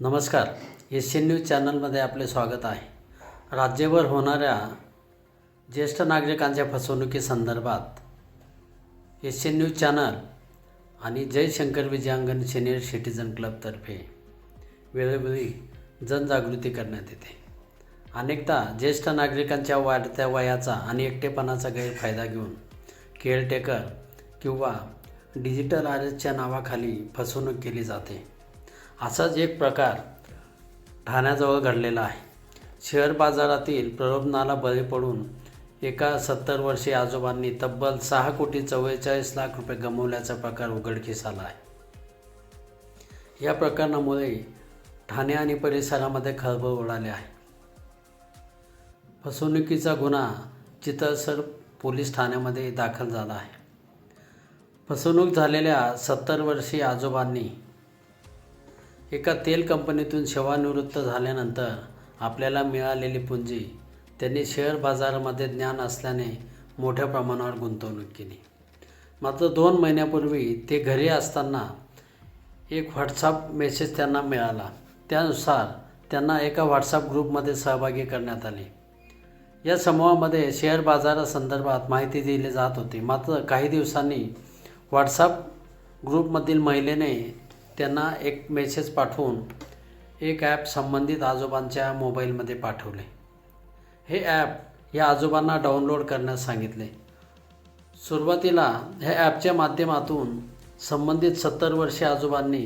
नमस्कार. Asian news चॅनलमध्ये आपले स्वागत आहे. राज्यभर होणाऱ्या ज्येष्ठ नागरिकांच्या फसवणुकीसंदर्भात एशियन न्यूज चॅनल आणि जयशंकर विजयांगण सिनियर सिटीजन क्लबतर्फे वेळोवेळी जनजागृती करण्यात येते. अनेकदा ज्येष्ठ नागरिकांच्या वाढत्या वयाचा आणि एकटेपणाचा गैरफायदा घेऊन केअरटेकर किंवा डिजिटल आरएसच्या नावाखाली फसवणूक केली जाते. असाच एक प्रकार ठाण्याजवळ घडलेला आहे. शेअर बाजारातील प्रलोभनाला बळी पडून एका सत्तर वर्षीय आजोबांनी तब्बल सहा कोटी चव्वेचाळीस लाख रुपये गमावल्याचा प्रकार उघडकीस आला आहे. या प्रकरणामुळे ठाणे आणि परिसरामध्ये खळबळ उडाले आहे. फसवणुकीचा गुन्हा चितळसर पोलीस ठाण्यामध्ये दाखल झाला आहे. फसवणूक झालेल्या सत्तर वर्षीय आजोबांनी एका तेल कंपनीतून सेवानिवृत्त झाल्यानंतर आपल्याला मिळालेली पुंजी त्यांनी शेअर बाजारामध्ये ज्ञान असल्याने मोठ्या प्रमाणावर गुंतवणूक केली. मात्र दोन महिन्यापूर्वी ते घरी असताना एक व्हॉट्सअप मेसेज त्यांना मिळाला. त्यानुसार त्यांना एका व्हॉट्सअप ग्रुपमध्ये सहभागी करण्यात आले. या समूहामध्ये शेअर बाजारासंदर्भात माहिती दिली जात होती. मात्र काही दिवसांनी व्हॉट्सअप ग्रुपमधील महिलेने त्यांना एक मेसेज पाठवून एक ॲप संबंधित आजोबांच्या मोबाईलमध्ये पाठवले. हे ॲप या आजोबांना डाउनलोड करण्यास सांगितले. सुरुवातीला ह्या ॲपच्या माध्यमातून संबंधित सत्तर वर्षीय आजोबांनी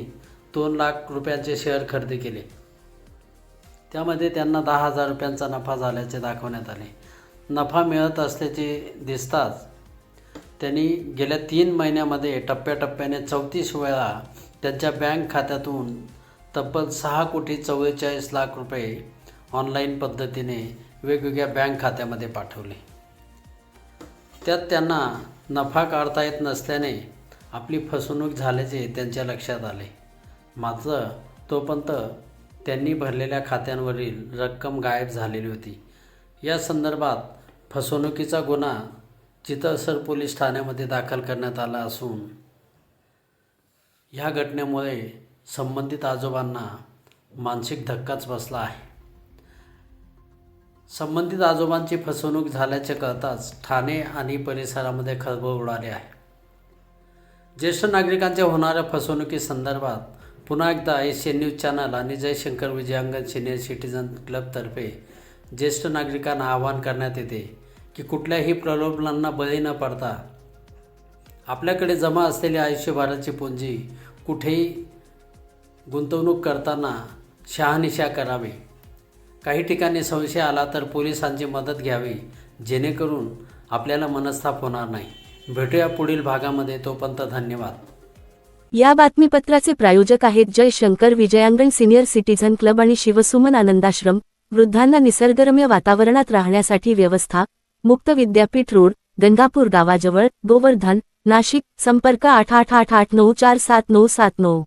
दोन लाख रुपयांचे शेअर खरेदी केले. त्यामध्ये त्यांना दहा हजार रुपयांचा नफा झाल्याचे दाखवण्यात आले. नफा मिळत असल्याचे दिसताच त्यांनी गेल्या तीन महिन्यामध्ये टप्प्याटप्प्याने चौतीस वेळा त्यांच्या बँक खात्यातून तब्बल सहा कोटी चव्वेचाळीस लाख रुपये ऑनलाईन पद्धतीने वेगवेगळ्या बँक खात्यामध्ये पाठवले. त्यात त्यांना नफा काढता येत नसल्याने आपली फसवणूक झाल्याचे त्यांच्या लक्षात आले. मात्र तोपर्यंत त्यांनी भरलेल्या खात्यांवरील रक्कम गायब झालेली होती. या संदर्भात फसवणुकीचा गुन्हा चितळसर पोलीस ठाण्यामध्ये दाखल करण्यात आला असून ह्या घटनेमुळे संबंधित आजोबांना मानसिक धक्काच बसला आहे. संबंधित आजोबांची फसवणूक झाल्याचे कळताच ठाणे आणि परिसरामध्ये खळबळ उडाली आहे. ज्येष्ठ नागरिकांच्या होणाऱ्या फसवणुकीसंदर्भात पुन्हा एकदा एशियन न्यूज चॅनल आणि जयशंकर विजयांगण सिनियर सिटीजन क्लबतर्फे ज्येष्ठ नागरिकांना आवाहन करण्यात येते की कुठल्याही प्रलोभनांना बळी न पडता आपल्याकडे जमा असलेली आयुष्यभराची पुंजी कुठेही गुंतवणूक करताना शहानिशा करावी. काही ठिकाणी संशय आला तर पोलिसांची मदत घ्यावी जेणेकरून आपल्याला मनस्ताप होणार नाही. भेटूया पुढील भागामध्ये. तोपर्यंत धन्यवाद. या बातमीपत्राचे प्रायोजक आहेत Jay Shankar Vijayangan senior citizen club आणि शिवसुमन आनंदाश्रम वृद्धांना निसर्गरम्य वातावरणात राहण्यासाठी व्यवस्था मुक्त विद्यापीठ रोड गंगापूर गावाजवळ गोवर्धन नाशिक संपर्क आठ आठ आठ आठ नऊ चार सात नऊ सात नऊ.